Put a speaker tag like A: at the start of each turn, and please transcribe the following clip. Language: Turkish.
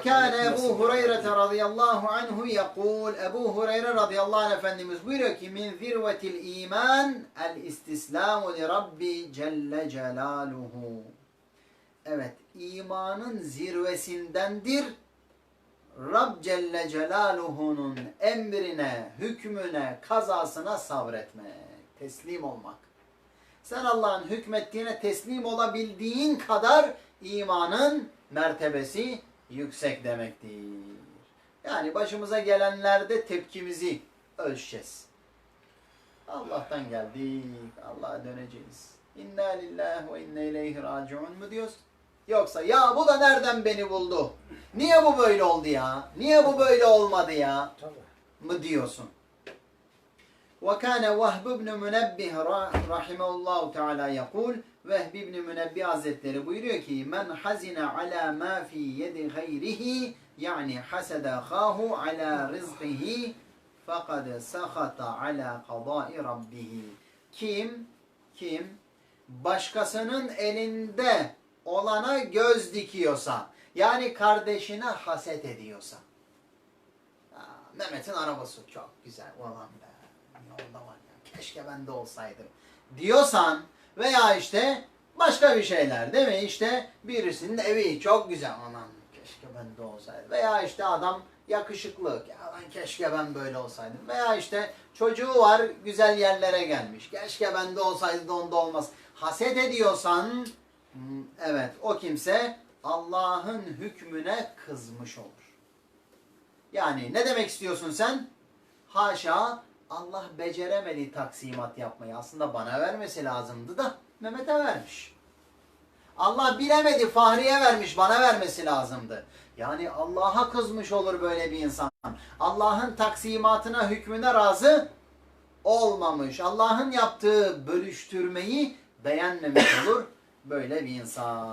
A: Kâne Ebu Hureyre radıyallahu anhu yekul Ebu Hureyre radıyallahu anh Efendimiz buyuruyor ki min zirvetil iman el istislamu li Rabbi Celle Celaluhu. Evet imanın zirvesindendir Rab Celle Celaluhu'nun emrine, hükmüne, kazasına sabretmek, teslim olmak. Sen Allah'ın hükmettiğine teslim olabildiğin kadar imanın mertebesi yüksek demektir. Yani başımıza gelenlerde tepkimizi ölçeceğiz. Allah'tan geldik, Allah'a döneceğiz. İnna lillahi ve inna ileyhi raciun mu diyoruz? Yoksa ya bu da nereden beni buldu? Niye bu böyle oldu ya? Niye bu böyle olmadı ya?
B: Tabii.
A: mı diyorsun? وكان وهب بن منبه رحمه الله Teala يقول Vehb ibn Münebbih Hazretleri buyuruyor ki men hazine ala ma fi yedi gayrihi yani hasede khahu ala rizqihi fakad sahata ala kadai rabbihi kim kim başkasının elinde olana göz dikiyorsa yani kardeşine haset ediyorsa Aa, Mehmet'in arabası çok güzel. Ulan be. Yolda var ya. Keşke ben de olsaydım. Diyorsan veya işte başka bir şeyler değil mi? İşte birisinin evi çok güzel. Aman keşke ben de olsaydım. Veya işte adam yakışıklı. Ya lan keşke ben böyle olsaydım. Veya işte çocuğu var güzel yerlere gelmiş. Keşke ben de olsaydı da onda olmaz. Haset ediyorsan hmm, evet o kimse Allah'ın hükmüne kızmış olur. Yani ne demek istiyorsun sen? Haşa Allah beceremedi taksimat yapmayı. Aslında bana vermesi lazımdı da Mehmet'e vermiş. Allah bilemedi Fahri'ye vermiş, bana vermesi lazımdı. Yani Allah'a kızmış olur böyle bir insan. Allah'ın taksimatına, hükmüne razı olmamış. Allah'ın yaptığı bölüştürmeyi beğenmemiş olur böyle bir insan.